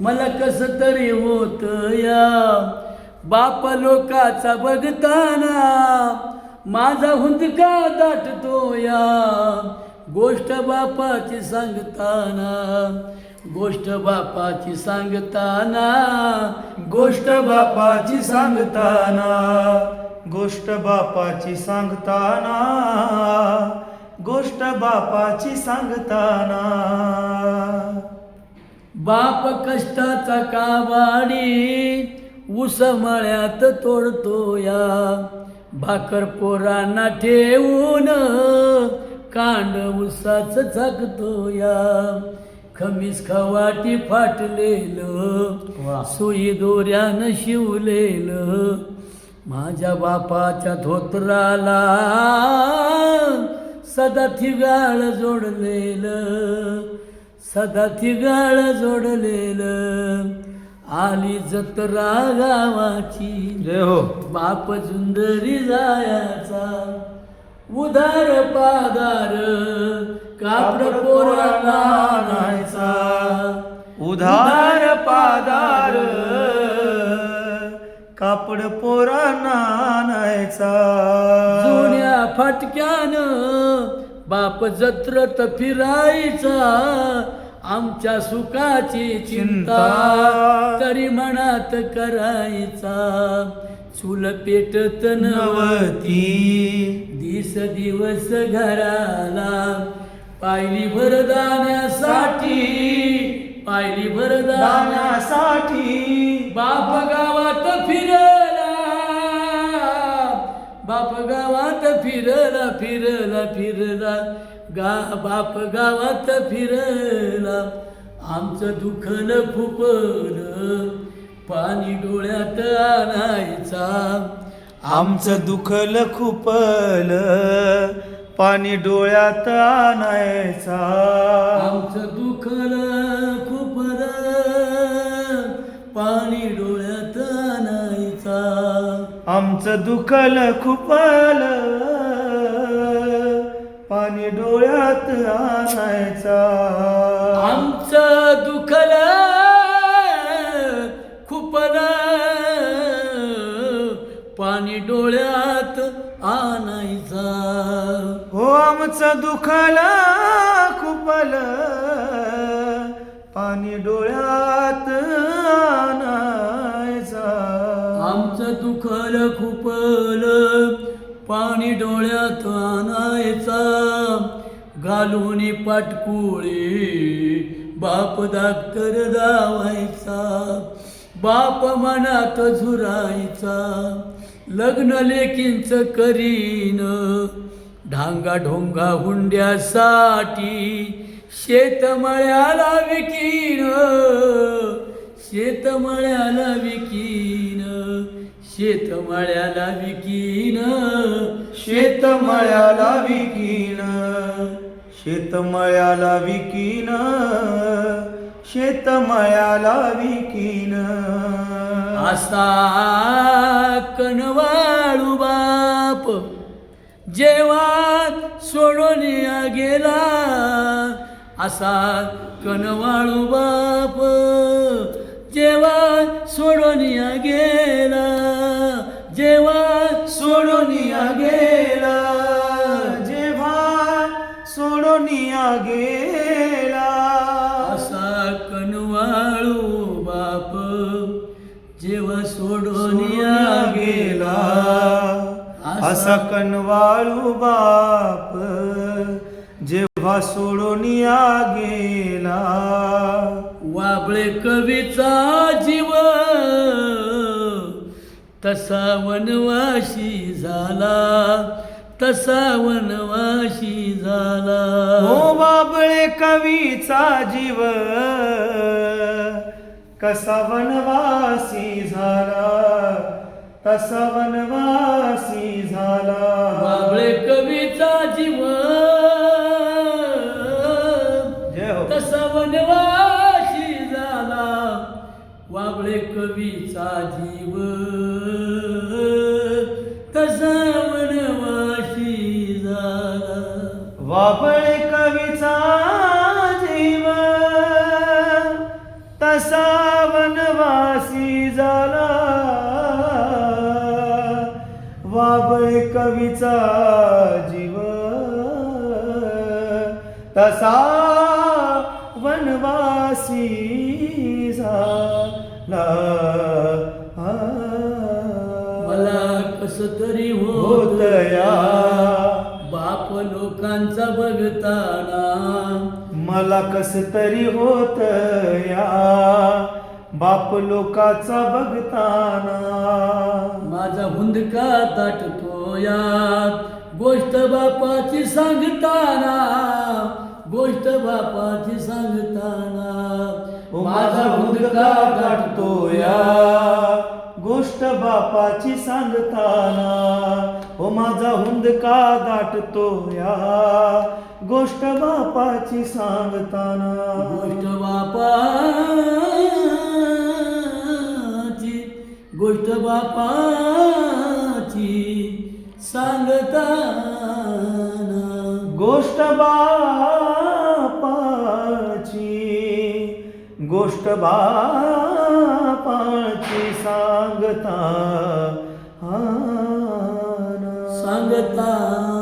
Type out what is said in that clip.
मला कसं तरी होत या? बाप लोकाचा बघताना माझा हुंदका दाटतो या. गोष्ट बापाची सांगताना गोष्ट बापाची सांगताना गोष्ट बापाची सांगताना गोष्ट बापाची सांगताना गोष्ट बापाची सांगताना. बाप कष्टाचा कावाडी ऊस मळ्यात तोडतो या भाकर पोरांना ठेवून कांड ऊसाच झाकतो या खमीस खवाटी फाटलेलं. सुई दोऱ्यानं शिवलेलं. माझ्या बापाच्या धोत्राला सदा थिगाळ जोडलेलं. सदा थिगाळ जोडलेलं. आली जत्रा गावाची. जय हो. बाप जुंदरी जायाचा. उदार पादार. कापड पोराला आणायचा. उधार पादार. कापड पोरांना आणायचा. जुन्या फाटक्यानं बाप जत्रत फिरायचा. आमच्या सुखाची चिंता तरी मनात करायचा. चूल पेटत नवती. दिस दिवस घराला. पायली भरदाण्यासाठी पायली भरदाण्या दाण्यासाठी बाप गावात फिरला बाप गावात फिरला फिरला फिरला. गा बाप गावात फिरला. आमचं दुखलं फुपल पाणी डोळ्यात आणायचा. आमचं दुखल खुपल. पाणी डोळ्यात आणायचा. आमचं दुखलं खुपल. पाणी डो आमचं दुखल खुपल. पाणी डोळ्यात आणायचा. आमचं दुखल खुपल. पाणी डोळ्यात आणायचा. हो आमचं दुखल खुपल. पाणी डोळ्यात दुखल खुपल पाणी डोळ्यात आणायचा. घालून पाटकुळी बाप दाक्तर दावायचा बाप मनात झुरायचा. लग्न लेकींच करीन. ढांगा ढोंगा हुंड्यासाठी शेतमळ्याला विकीन. शेतमळ्याला विकीन. शेतमळ्याला विकीन. शेतमळ्याला विकीन. शेतमळ्याला विकीन. शेतमळ्याला विकीन. असा कनवाळू बाप जेव्हा सोडून गेला असा कनवाळू बाप जेव्हा सोडून गेला. जेव्हा सोडून गेला. जेव्हा सोडून गेला. असा कनवाळू बाप जेव्हा सोडून गेला. असा कनवाळू बाप जेव्हा सोडून गेला. वाबळे कवीचा जीव तसा वनवाशी झाला तसा वनवाशी झाला. हो बाबळे कवीचा जीव कसा वनवासी झाला तसा वनवासी झाला. वाबळे कवीचा जीव जय तसा वनवाशी झाला. वाबळे कवीचा जीव. तसा वनवाशी झाला. वाबळे कवीचा जीव. तसा वनवासी झाला. वाबळे कवीचा जीव. तसा वनवासी झाला मला कस तरी होत होतया. बाप लोकांचा बघताना. मला कस तरी होत या बाप लोकाचा बघताना. माझा हुंदका ताटतो या गोष्ट बापाची सांगताना. गोष्ट बापाची सांगताना ओ माझा हुंदका गाठतो या गोष्ट बापाची सांगताना ओ माझा हुंदका दाटतो या गोष्ट बापाची सांगताना. गोष्ट बापाची गोष्ट बापाची सांगताना. गोष्ट बापाची गोष्ट बापाची सांगता सांगता